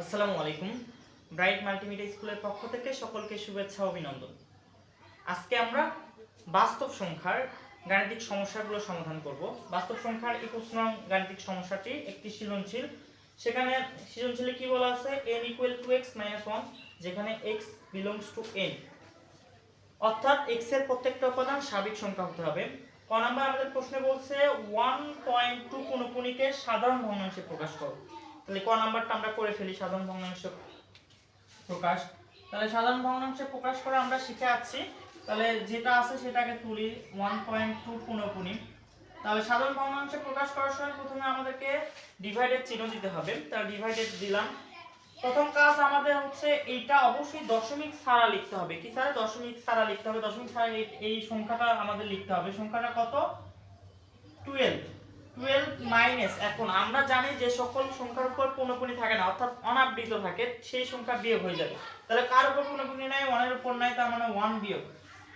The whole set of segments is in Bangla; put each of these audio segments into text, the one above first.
আসসালামু আলাইকুম। ব্রাইট মাল্টিমিডিয়া স্কুলের পক্ষ থেকে সকলকে শুভেচ্ছা, অভিনন্দন। আজকে আমরা বাস্তব সংখ্যার গাণিতিক সমস্যাগুলো সমাধান করব। বাস্তব সংখ্যার একুশ নং গাণিতিক সমস্যাটি একটি সৃজনশীল। সেখানে সৃজনশীলে কি বলা আছে? n equal to X minus one যেখানে x বিলংস টু n অর্থাৎ এর প্রত্যেকটা উপাদান স্বাভাবিক সংখ্যা হতে হবে। ক নাম্বার আমাদের প্রশ্নে বলছে ওয়ান পয়েন্ট টু কোনপনিকে সাধারণ ভগ্নাংশে প্রকাশ করো। তাহলে ক নাম্বারটা আমরা করে ফেলি? সাধারণ ভগ্নাংশ প্রকাশ। তাহলে সাধারণ ভগ্নাংশে প্রকাশ করে আমরা শিখে আছি তাহলে যেটা আছে সেটাকে তুলি। ওয়ান পয়েন্ট টু পুনঃপুনি। তাহলে সাধারণ ভগ্নাংশে প্রকাশ করার সময় প্রথমে আমাদেরকে ডিভাইডেড চিহ্ন দিতে হবে। তাহলে ডিভাইডেড দিলাম। প্রথম কাজ আমাদের হচ্ছে এইটা অবশ্যই দশমিক ছাড়া লিখতে হবে। কি স্যার? দশমিক ছাড়া লিখতে হবে। দশমিক ছাড়া এই- এই সংখ্যাটা আমাদের লিখতে হবে। সংখ্যাটা কত? টুয়েলভ টুয়েলভ মাইনাস এখন আমরা জানি যে সকল সংখ্যার উপর পুনঃপুনি থাকে না, অর্থাৎ অনাবৃত থাকে, সেই সংখ্যা বিয়োগ হয়ে যাবে। তাহলে কার উপর পুনঃপুনি নাই? ওয়ানের উপর নাই, তার মানে ওয়ান বিয়োগ।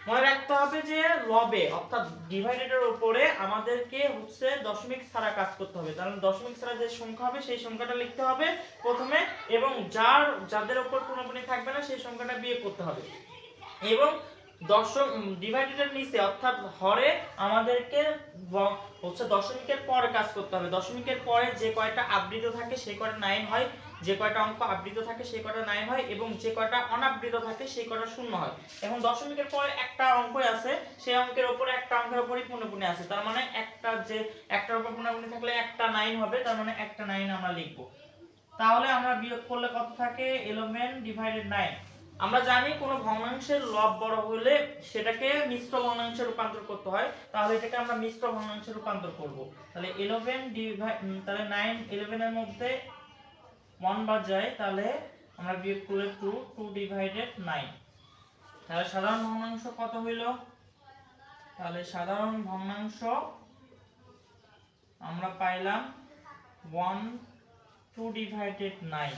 মনে রাখতে হবে যে লবে, অর্থাৎ ডিভাইডেডের উপরে আমাদেরকে হচ্ছে দশমিক ছাড়া কাজ করতে হবে। তাহলে দশমিক ছাড়া যে সংখ্যা হবে, সেই সংখ্যাটা লিখতে হবে প্রথমে, এবং যার, যাদের উপর পুনঃপুনি থাকবে না, সেই সংখ্যাটা বিয়োগ করতে হবে। এবং দশম ডিভাইডেডের নিচে, অর্থাৎ হরে আমাদেরকে হচ্ছে দশমিকের পরে কাজ করতে হবে। দশমিকের পরে যে কয়টা আবৃত থাকে সেই কয়টা নাইন হয়। যে কয়টা অঙ্ক আবৃত থাকে সেই কয়টা নাইন হয় এবং যে কয়টা অনাবৃত থাকে সেই কয়টা শূন্য হয়। এখন দশমিকের পরে একটা অঙ্ক আছে, সেই অঙ্কের উপরে একটা অঙ্কের উপরই পুনঃপুনি আছে। তার মানে একটা যে, একটার উপর পুনঃপুনি থাকলে একটা নাইন হবে, তার মানে একটা নাইন আমরা লিখব। তাহলে আমরা বিয়োগ করলে কত থাকে? এলোমেন ডিভাইডেড নাইন আমরা জানি কোনো ভগ্নাংশের লব বড় হলে সেটাকে মিশ্র ভগ্নাংশে রূপান্তর করতে হয়, তাহলে এটাকে আমরা মিশ্র ভগ্নাংশে রূপান্তর করব। তাহলে ইলেভেন ডিভাইড তাহলে নাইন ইলেভেনের মধ্যে ওয়ান বাদ যায়, তাহলে আমরা বিয়োগ করলে টু টু ডিভাইডেড নাইন তাহলে সাধারণ ভগ্নাংশ কত হইল? তাহলে সাধারণ ভগ্নাংশ আমরা পাইলাম ওয়ান টু ডিভাইডেড নাইন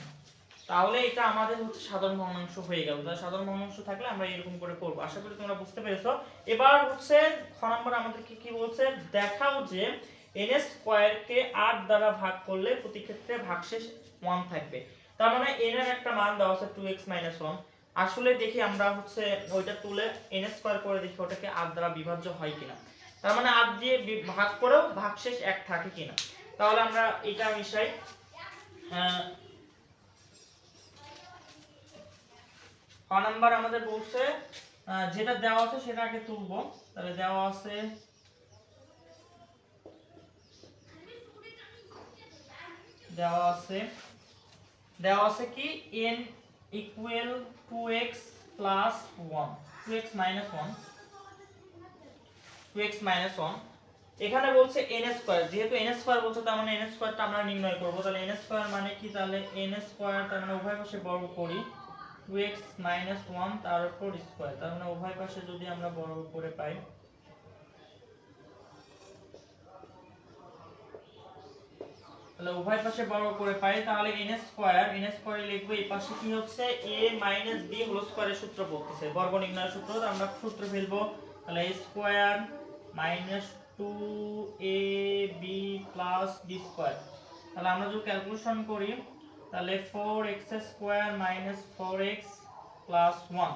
তাহলে এটা আমাদের হচ্ছে সাধারণ ভগ্নাংশ হয়ে গেল। তাহলে সাধারণ ভগ্নাংশ থাকলে আমরা এরকম করে করব। আশা করি তোমরা বুঝতে পেরেছ। এবার হচ্ছে খ নম্বর আমাদেরকে কি বলছে? দেখাও যে এন স্কোয়ারকে আট দ্বারা ভাগ করলে প্রতি ক্ষেত্রে ভাগশেষ ওয়ান থাকবে। তার মানে এন এর একটা মান দেওয়া আছে টু এক্স মাইনাস ওয়ান আসলে দেখি আমরা হচ্ছে ওইটা তুলে এন স্কোয়ার করে দেখি ওটাকে আট দ্বারা বিভাজ্য হয় কিনা। তার মানে আট দিয়ে ভাগ করেও ভাগশেষ এক থাকে কিনা। তাহলে আমরা এটা মিশাই ক নাম্বার আমাদের বলছে যেটা দেওয়া আছে সেটা আগে তুলবো। তাহলে দেওয়া আছে দেওয়া আছে দেওয়া আছে কি? n equal to X plus one two X minus one two X minus one এখানে বলছে n স্কোয়ার যেহেতু n স্কোয়ার বলছে, তার মানে n স্কোয়ারটা আমরা নির্ণয় করব। তাহলে n স্কোয়ার মানে কি? তাহলে n স্কোয়ার তার মানে উভয় পাশে বর্গ করি। টু এক্স মাইনাস ওয়ান তার উপর স্কোয়ার তার মানে উভয় পাশে যদি আমরা বর্গ করে পাই, তাহলে উভয় পাশে বর্গ করে পাই, তাহলে n স্কোয়ার n স্কোয়ারে লিখব এই পাশে কি হচ্ছে? a মাইনাস b হোল স্কোয়ারের সূত্র পড়তেছে বর্গ নির্ণয়ের সূত্র, তো আমরা সূত্র ফেলব। তাহলে a square minus two A B plus B square তাহলে আমরা যদি ক্যালকুলেশন করি তাহলে four X square minus four X plus one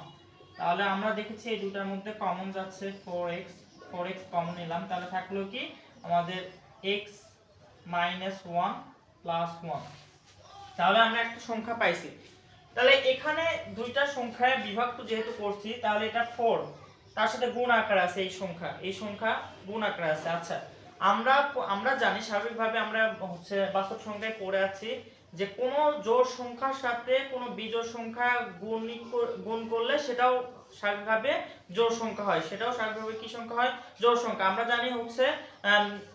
তাহলে আমরা দেখেছি এই দুটার মধ্যে কমন যাচ্ছে four X four X common নিলাম। তাহলে থাকল কি? আমাদের X minus one plus one তাহলে আমরা একটা সংখ্যা পাইছি। তাহলে এখানে দুইটা সংখ্যায় বিভক্ত যেহেতু করছি, তাহলে এটা ফোর তার সাথে গুণ আকার আছে এই সংখ্যা। এই সংখ্যা গুণ আকার আছে। আচ্ছা আমরা আমরা জানি স্বাভাবিকভাবে আমরা হচ্ছে বাস্তব সংখ্যায় পড়ে আছি। যে কোনো জোড় সংখ্যার সাথে কোনো বিজোড় সংখ্যা গুণ করলে সেটাও স্বাভাবিকভাবে জোড় সংখ্যা হয়। সেটাও স্বাভাবিকভাবে কি সংখ্যা হয়? জোড় সংখ্যা। আমরা জানি হচ্ছে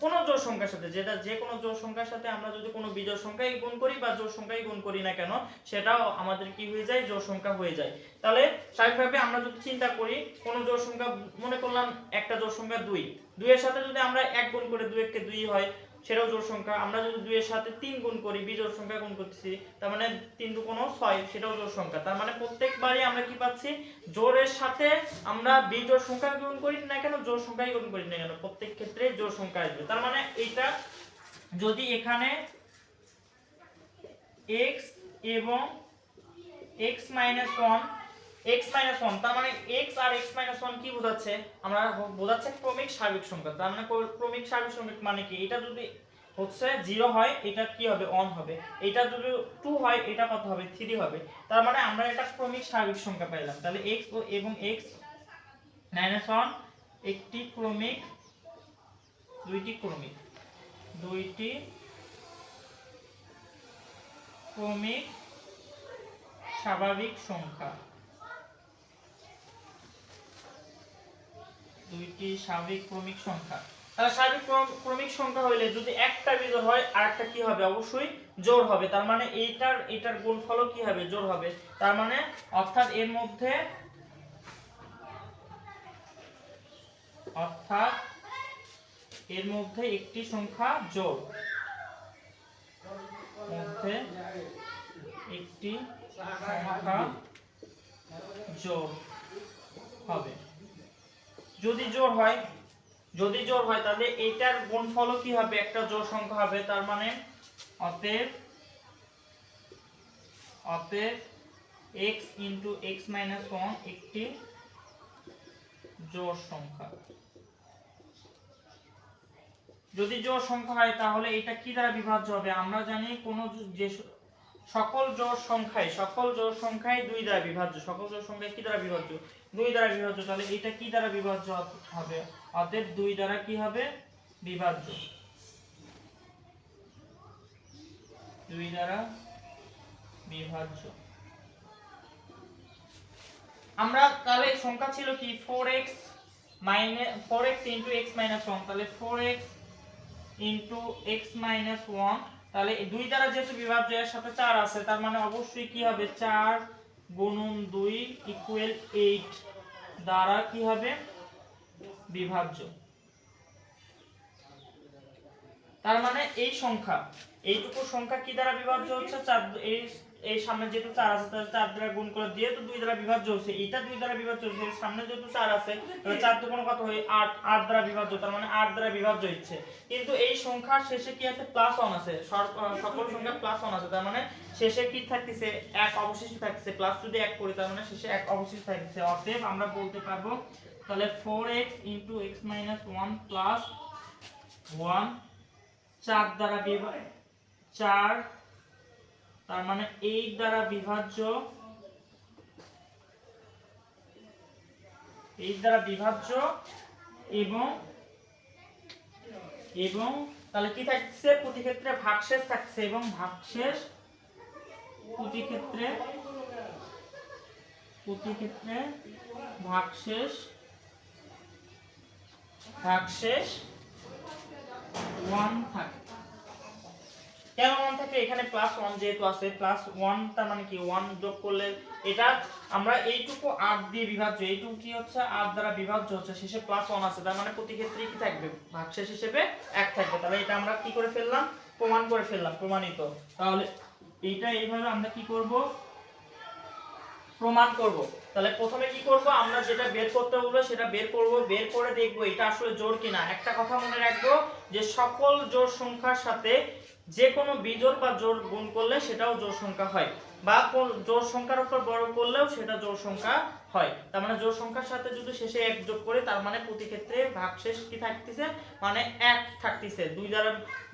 কোনো জোড় সংখ্যার সাথে, যেটা যে কোনো জোড় সংখ্যার সাথে আমরা যদি কোনো বিজোড় সংখ্যাই গুণ করি বা জোড় সংখ্যাই গুণ করি না কেন, সেটাও আমাদের কি হয়ে যায়? জোড় সংখ্যা হয়ে যায়। তাহলে স্বাভাবিকভাবে আমরা যদি চিন্তা করি, কোনো জোড় সংখ্যা, মনে করলাম একটা জোড় সংখ্যা দুই। দুইয়ের সাথে যদি আমরা এক গুণ করে দুই এককে দুই হয় সেটাও জোড় সংখ্যা। আমরা যদি দুইয়ের সাথে তিন গুণ করি বিজোড় সংখ্যা গুণ করতেছি, তার মানে তিন দু কোনো ছয়, সেটাও জোড় সংখ্যা। তার মানে প্রত্যেকবারই আমরা কি পাচ্ছি? জোড়ের সাথে আমরা বিজোড় সংখ্যা গুণ করি না কেন, জোড় সংখ্যাই গুণ করি না কেন? প্রত্যেক ক্ষেত্রে জোড় সংখ্যা আসবে। তার মানে এইটা যদি এখানে x এবং X minus one X minus one তার মানে এক্স আর এক্স মাইনাস ওয়ান কি বোঝাচ্ছে? আমরা বোঝাচ্ছে ক্রমিক সার্বিক সংখ্যা। তার মানে ক্রমিক সার্বিক সংখ্যা মানে কি? এটা যদি হচ্ছে জিরো হয়, এটা কি হবে? অন হবে। এটা যদি টু হয়, এটা কত হবে? থ্রি হবে। তার মানে আমরা এটা ক্রমিক সার্বিক সংখ্যা পাইলাম। তাহলে এক্স এবং এক্স মাইনাস ওয়ান একটি ক্রমিক, দুইটি ক্রমিক। দুইটি ক্রমিক স্বাভাবিক সংখ্যা। দুইটি স্বাভাবিক ক্রমিক সংখ্যা। তাহলে স্বাভাবিক ক্রমিক সংখ্যা হইলে যদি একটা বিজোড় হয় আর একটা কি হবে? অবশ্যই জোড় হবে। তার মানে এইটার এটার গুণফলও কি হবে? জোড় হবে। তার মানে অর্থাৎ এর মধ্যে অর্থাৎ এর মধ্যে একটি সংখ্যা জোড়। মধ্যে একটি সংখ্যা জোড় হবে। যদি জোড় হয়, যদি জোড় হয়, তাহলে এটার গুণফলও কি হবে? একটা জোড় সংখ্যা হবে, তার মানে অতএব অতএব x এক্স মাইনাস ওয়ান একটি সংখ্যা। যদি সংখ্যা হয়, তাহলে এটা কি দ্বারা বিভাজ্য হবে? আমরা জানি কোন যে সকল জোড় সংখ্যায়, সকল জোড় সংখ্যায় দুই দ্বারা বিভাজ্য। সকল জোড় সংখ্যায় কি দ্বারা বিভাজ্য? দুই দ্বারা বিভাজ্য, তাহলে এটা কি দ্বারা বিভাজ্য হবে? অতএব দুই দ্বারা কি হবে? বিভাজ্য। দুই দ্বারা বিভাজ্য। আমরা তাহলে সংখ্যা ছিল কি? Four X minus four X into X minus one তাহলে four X into X minus one তাহলে দুই দ্বারা যেহেতু বিভাজ্য, এর সাথে চার আছে, তার মানে অবশ্যই কি হবে? চার গুণন দুই ইকুয়েল এইট দ্বারা কি হবে? বিভাজ্য। তার মানে এই সংখ্যা, এইটুকু সংখ্যা কি দ্বারা বিভাজ্য হচ্ছে? চার, এই এই সামনে যেহেতু চার আছে, তাহলে চার দ্বারা গুণ করে যেহেতু দুই দ্বারা বিভাজ্য হচ্ছে। এটা দুই দ্বারা বিভাজ্য হচ্ছে সামনে যেহেতু চার আছে, তাহলে চার দুগুণ কত হয়? আট আট দ্বারা বিভাজ্য তার মানে আট দ্বারা বিভাজ্য হচ্ছে। কিন্তু এই সংখ্যার শেষে কি আছে? প্লাস ওয়ান আছে। সকল সংখ্যা প্লাস ওয়ান আছে, তার মানে শেষে কি থাকতেছে? এক অবশিষ্ট থাকতেছে। প্লাস যদি এক করি, তার মানে শেষে এক অবশিষ্ট থাকতেছে। অতএব আমরা বলতে পারব, তাহলে four X into X minus one plus one চার দ্বারা বিভাগ চার তার মানে এইট দ্বারা বিভাজ্য এইট দ্বারা বিভাজ্য এবং এবং তাহলে কি থাকছে? প্রতি ক্ষেত্রে ভাগশেষ থাকছে এবং ভাগশেষ প্রতি ক্ষেত্রে প্রতি ক্ষেত্রে ভাগশেষ ভাগশেষ ওয়ান থাকে। কেন ওয়ান থাকে এখানে প্লাস ওয়ান যেহেতু আছে প্লাস ওয়ান তার মানে কি? ওয়ান যোগ করলে এটা আমরা এইটুকু আট দিয়ে বিভাজ্য, এইটুকু কি হচ্ছে? আট দ্বারা বিভাজ্য হচ্ছে, শেষে প্লাস ওয়ান আছে, তার মানে প্রতি ক্ষেত্রে কি থাকবে? ভাগশেষ হিসেবে এক থাকবে। তাহলে এটা আমরা কি করে ফেললাম? প্রমাণ করে ফেললাম, প্রমাণিত। তাহলে এইটা এইভাবে আমরা কি করব? প্রমাণ করব। তাহলে প্রথমে কি করব? আমরা যেটা বের করতে বলব, সেটা বের করব। বের করে দেখব এটা আসলে জোড় কিনা। একটা কথা মনে রাখব যে সকল জোড় সংখ্যার সাথে যে কোনো বিজোড় বা জোর গুণ করলে সেটাও জোড় সংখ্যা হয় বা কোন জোড় সংখ্যার উপর বড় করলেও সেটা জোড় সংখ্যা হয়। তার মানে জোড় সংখ্যার সাথে যদি শেষে এক যোগ করে, তার মানে প্রতি ক্ষেত্রে ভাগশেষ কি থাকতেছে? মানে এক থাকতেছে। দুই দ্বারা,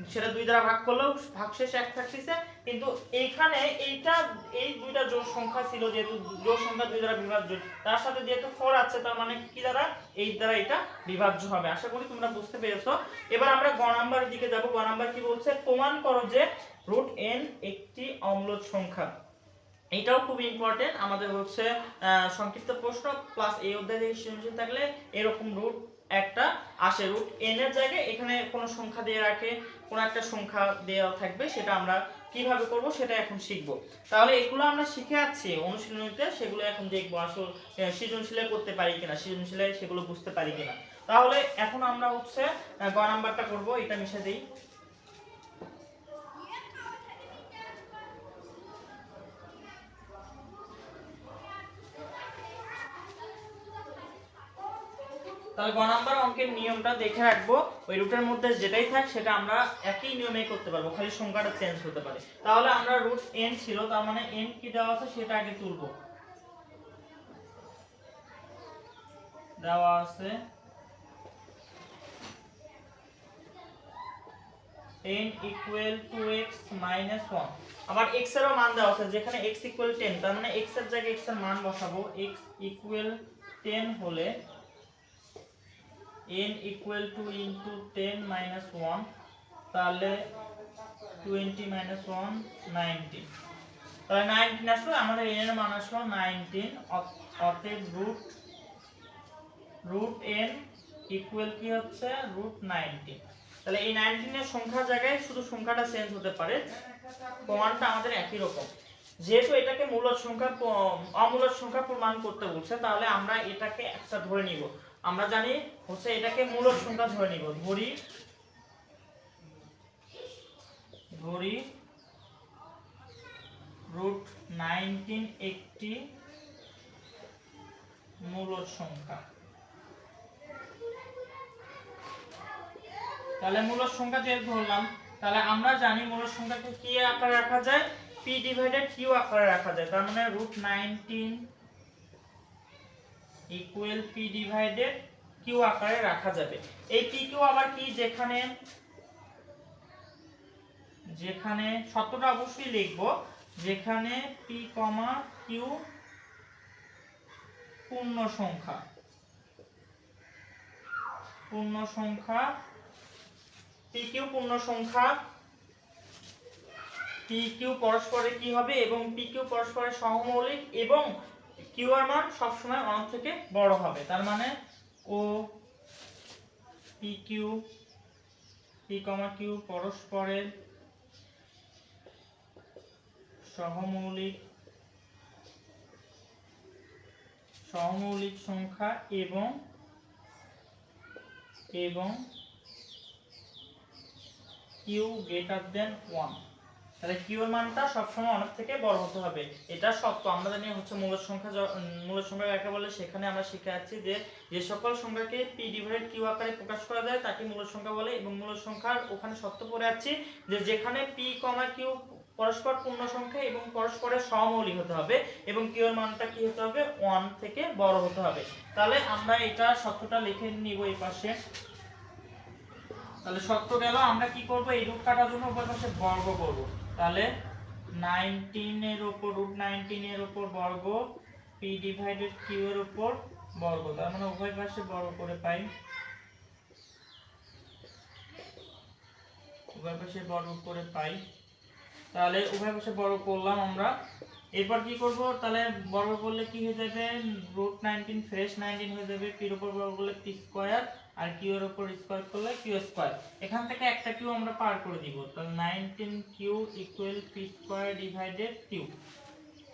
সেটা দুই দ্বারা ভাগ করলেও ভাগশেষ এক থাকতেছে। কিন্তু এইখানে এইটা, এই দুইটা জোড় সংখ্যা ছিল যেহেতু, জোড় সংখ্যা দুই দ্বারা বিভাজ্য, তার সাথে যেহেতু ফোর আছে, তার মানে কি দ্বারা? এই দ্বারা এটা বিভাজ্য হবে। আশা করি তোমরা বুঝতে পেরেছ। এবার আমরা গ নাম্বারের দিকে যাব। গ নাম্বার কি বলছে? প্রমাণ করো যে রুট এন একটি অম্লজ সংখ্যা। এটাও খুব ইম্পর্টেন্ট আমাদের হচ্ছে সংক্ষিপ্ত প্রশ্ন প্লাস এই অধ্যায় থাকলে এরকম রুট একটা আসে। রুট এন এর জায়গায় এখানে কোনো সংখ্যা দিয়ে রাখে, কোনো একটা সংখ্যা দেওয়া থাকবে, সেটা আমরা কীভাবে করব সেটা এখন শিখব। তাহলে এগুলো আমরা শিখে আছি, অনুশীলনীতে সেগুলো এখন দেখব আসল সৃজনশীলে করতে পারি কিনা, সৃজনশীলে সেগুলো বুঝতে পারি কিনা। তাহলে এখন আমরা হচ্ছে গ নাম্বারটা করব, এটা মিশে দেই। তাহলে গ নাম্বার অঙ্কের নিয়মটা দেখে রাখব। ওই রুটের মধ্যে যেটাই থাক, সেটা আমরা একই নিয়মে করতে পারব। খালি সংখ্যাটা চেঞ্জ হতে পারে। তাহলে আমরা রুট এন ছিল, তার মানে এন কি দেওয়া আছে সেটা আগে তুলবো। দেওয়া আছে n equal to x minus 1 আবার x এরও মান দেওয়া আছে, যেখানে x equal 10 তার মানে x এর জায়গায় x এর মান বসাবো। x equal 10 হলে n equal to into 10 minus 1 তাহলে 20 minus 1 19 তাহলে 19 আসলো, আমাদের n এর মান আসলো 19 অত- অতএব রুট রুট n ইকুয়াল কি হচ্ছে? রুট 19 তাহলে এই 19 এর সংখ্যার জায়গায় শুধু সংখ্যাটা চেঞ্জ হতে পারে, প্রমাণটা আমাদের একই রকম। যেহেতু এটাকে মূলদ সংখ্যা অমূলদ সংখ্যা প্রমাণ করতে বলছে, তাহলে আমরা এটাকে একটা ধরে নিব। আমরা জানি হচ্ছে এটাকে মূলদ সংখ্যা ধরে নিব। ধরি ধরি রুট নাইনটিন একটি মূলদ সংখ্যা। তাহলে মূলদ সংখ্যা যেহেতু ধরলাম, তাহলে আমরা জানি মূলদ সংখ্যাকে কি আকারে রাখা যায়? পি ডিভাইডেড কিউ আকারে রাখা যায়। তার মানে root nineteen equal P divided Q আকারে রাখা যাবে। এই পি কিউ আবার কি? যেখানে যেখানে শতটা অবশ্যই লিখব। যেখানে পি কমা কিউ পূর্ণ সংখ্যা। পূর্ণ সংখ্যা পি কিউ পূর্ণ সংখ্যা পি কিউ পরস্পরে কি হবে? এবং পি কিউ পরস্পরের সহমৌলিক এবং কিউ এর মান সবসময় অন থেকে বড় হবে। তার মানে ও, P Q, P comma Q পরস্পরের সহমৌলিক সহমৌলিক সংখ্যা এবং এবং কিউ গ্রেটার দেন ওয়ান তাহলে কিউ এর মানটা সবসময় অনেক থেকে বড় হতে হবে। এটা সত্য। আমরা জানি হচ্ছে মূলদ সংখ্যা মূলদ সংখ্যা কাকে বলে? সেখানে আমরা শিখে আছি যে যে সকল সংখ্যাকে পি ডিভাইডেড কিউ আকারে প্রকাশ করা যায়, তাকে মূলদ সংখ্যা বলে এবং মূলদ সংখ্যার ওখানে সত্য পড়ে যাচ্ছি যে যেখানে পি কমা কিউ পরস্পর পূর্ণ সংখ্যা এবং পরস্পরের সমমৌলিক হতে হবে এবং কিউ এর মানটা কি হতে হবে? ওয়ান থেকে বড় হতে হবে। তাহলে আমরা এটা সত্যটা লিখে নিব এই পাশে। তাহলে সত্য গেল। আমরা কি করব? এই রুট কাটার জন্য উপর পাশে বর্গ করব। তাহলে 19 এর উপর রুট 19 এর উপর বর্গ, p ডিভাইডেড q এর উপর বর্গ। তার মানে উভয় পাশে বর্গ করে পাই। উভয় পাশে বর্গ করে পাই। তাহলে উভয় পাশে বর্গ করলাম আমরা। এরপর কি করব? তাহলে বর্গ করলে কি হয়ে যাবে? রুট 19 ফ্রেশ 19 হয়ে যাবে। এর উপর বর্গ করলে p স্কয়ার আর q এর উপর স্কয়ার করলে q স্কয়ার এখান থেকে একটা কিউ আমরা পার করে দিব, তাহলে 19q equal p square divided q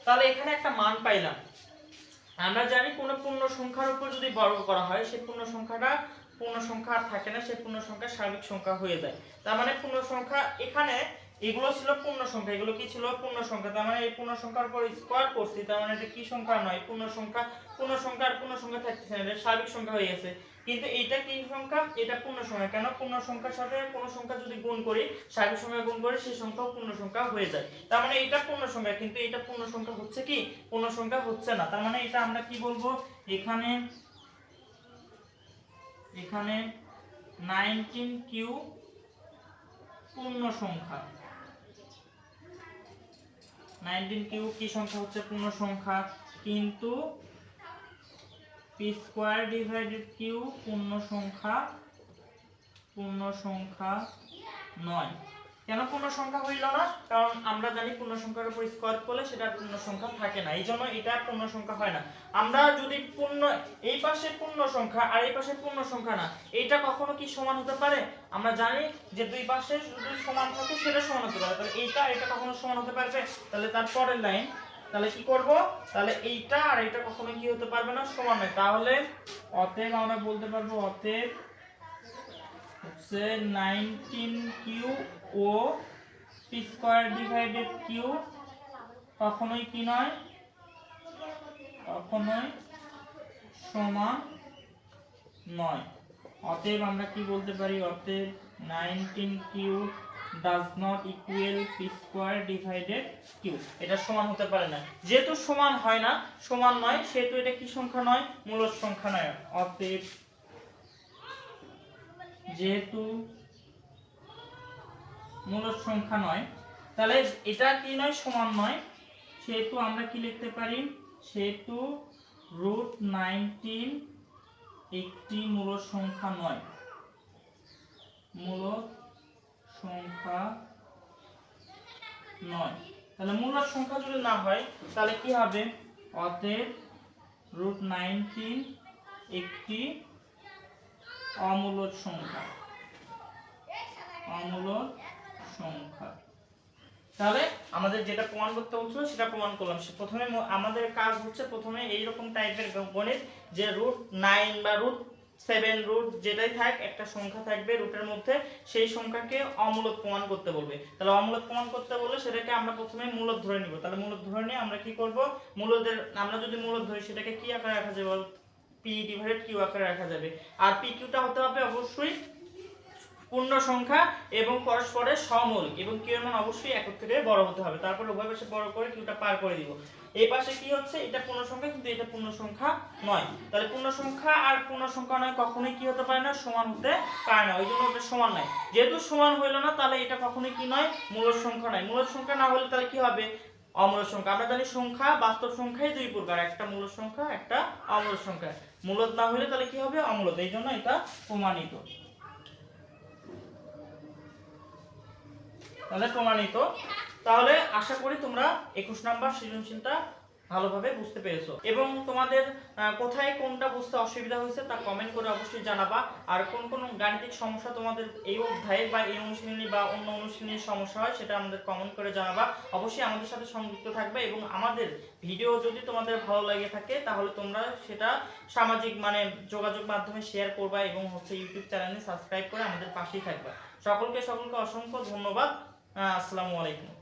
তাহলে এখানে একটা মান পাইলাম। আমরা জানি কোনো পূর্ণ সংখ্যার উপর যদি বর্গ করা হয়, সেই পূর্ণ সংখ্যাটা, পূর্ণ সংখ্যা আর থাকে না, সেই পূর্ণ সংখ্যা স্বাভাবিক সংখ্যা হয়ে যায়। তার মানে পূর্ণ সংখ্যা এখানে এগুলো ছিল পূর্ণ সংখ্যা, এগুলো কি ছিল পূর্ণ সংখ্যা? তার মানে এই পূর্ণ সংখ্যার পর স্কোয়ার করছি, তার মানে এটা কি সংখ্যা? নয়, পূর্ণ সংখ্যা পূর্ণ সংখ্যা আর পূর্ণ সংখ্যা থাকতেছে না, এটা স্বাভাবিক সংখ্যা হয়ে গেছে। কিন্তু এইটা কি সংখ্যা? এটা পূর্ণ সংখ্যা। কেন? পূর্ণ সংখ্যার সাথে কোনো সংখ্যা যদি গুণ করি, স্বাভাবিক সংখ্যা গুণ করি সেই সংখ্যাও পূর্ণ সংখ্যা হয়ে যায়। তার মানে এটা পূর্ণ সংখ্যা, কিন্তু এটা পূর্ণ সংখ্যা হচ্ছে কি? পূর্ণ সংখ্যা হচ্ছে না। তার মানে এটা আমরা কি বলব? এখানে এখানে 19 কিউ পূর্ণ সংখ্যা। 19 কিউ কি সংখ্যা হচ্ছে? পূর্ণ সংখ্যা। কিন্তু পি স্কোয়ার ডিভাইডেড কিউ পূর্ণ সংখ্যা পূর্ণ সংখ্যা নয়। কেন পূর্ণ সংখ্যা হইল না? কারণ আমরা জানি পূর্ণ সংখ্যার উপর স্কোয়ার করলে সেটা পূর্ণ সংখ্যা থাকে না। এই জন্য এটা পূর্ণ সংখ্যা হয় না। আমরা যদি পূর্ণ, এই পাশে পূর্ণ সংখ্যা আর এই পাশে পূর্ণ সংখ্যা না, এইটা কখনো কি সমান হতে পারে? আমরা জানি যে দুই পাশে যদি সমান থাকে, সেটা সমান হতে পারে। তাহলে এইটা এটা কখনো সমান হতে পারবে? তাহলে তার পরের লাইন তাহলে কি করব? তাহলে এইটা আর এটা কখনো কি হতে পারবে না? সমান নয় তাহলে অতএব আমরা বলতে পারব, অতএব হচ্ছে নাইনটিন কিউ ও পি স্কোয়ার ডিভাইডেড কিউ কখনোই কি নয়, কখনোই সমান নয়। অতএব আমরা কি বলতে পারি? অতএব nineteen Q does not equal P square divided Q এটা সমান হতে পারে না। যেহেতু সমান হয় না, সমান নয়, সেহেতু এটা কি সংখ্যা নয়? মূলদ সংখ্যা নয়। অতএব যেহেতু মূলদ সংখ্যা নয়। তাহলে এটা কি নয়? সমান নয়। সেহেতু আমরা কি লিখতে পারি? সেহেতু রুট নাইনটিন একটি মূলদ সংখ্যা নয়। মূলদ সংখ্যা নয়। তাহলে মূলদ সংখ্যা যদি না হয়, তাহলে কি হবে? অতএব রুট নাইনটিন একটি অমূলদ সংখ্যা। অমূলদ সংখ্যা। তাহলে আমাদের যেটা প্রমাণ করতে বলছিল সেটা প্রমাণ করলাম। প্রথমে আমাদের কাজ হচ্ছে প্রথমে এইরকম টাইপের গণিত, যে রুট নাইন বা রুট সেভেন রুট যেটাই থাক, একটা সংখ্যা থাকবে রুটের মধ্যে, সেই সংখ্যাকে অমূলদ প্রমাণ করতে বলবে। তাহলে অমূলদ প্রমাণ করতে বললে সেটাকে আমরা প্রথমে মূলদ ধরে নিব। তাহলে মূলদ ধরে নিয়ে আমরা কি করব? মূলদের আমরা যদি মূলদ ধরি, সেটাকে কি আকারে রাখা যাবে পি ডিভাইডেড কিউ আকারে রাখা যাবে। আর পি কিউটা হতে হবে অবশ্যই পূর্ণ সংখ্যা এবং পরস্পরের সমমৌলিক এবং কিউ এর মান অবশ্যই একক থেকে বড় হতে হবে। তারপর উভয় পাশে বড় করে কিউটা পার করে দিব। এই পাশে কি হচ্ছে? এটা পূর্ণ সংখ্যা, কিন্তু এটা পূর্ণ সংখ্যা নয়। তাহলে পূর্ণ সংখ্যা আর পূর্ণ সংখ্যা নয় কখনোই কি হতে পারে না? সমান হতে পারে না। ওই জন্য ওটা সমান নয়। যেহেতু সমান হইল না, তাহলে এটা কখনোই কি নয়? মূল সংখ্যা নয়। মূল সংখ্যা না হলে তাহলে কি হবে? অমূল সংখ্যা। আমরা জানি সংখ্যা বাস্তব সংখ্যাই দুই প্রকার। একটা মূল সংখ্যা, একটা অমূল সংখ্যা। মূলত না হলে তাহলে কি হবে? অমূলত এই জন্য এটা প্রমাণিত। তাহলে প্রমাণিত। তাহলে আশা করি তোমরা একুশ নাম্বার সৃজনশীলটা ভালোভাবে বুঝতে পেরেছ। এবং তোমাদের কোথায় কোনটা বুঝতে অসুবিধা হয়েছে তা কমেন্ট করে অবশ্যই জানাবা। আর কোন কোন গাণিতিক সমস্যা তোমাদের এই অধ্যায়ে বা এই অনুশীলনী বা অন্য অনুশীলনীর সমস্যা হয় সেটা আমাদের কমেন্ট করে জানাবা। অবশ্যই আমাদের সাথে সংযুক্ত থাকবে এবং আমাদের ভিডিও যদি তোমাদের ভালো লাগে থাকে, তাহলে তোমরা সেটা সামাজিক মানে যোগাযোগ মাধ্যমে শেয়ার করবা এবং হচ্ছে ইউটিউব চ্যানেলে সাবস্ক্রাইব করে আমাদের পাশেই থাকবা। সকলকে সকলকে অসংখ্য ধন্যবাদ। আসসালামু আলাইকুম।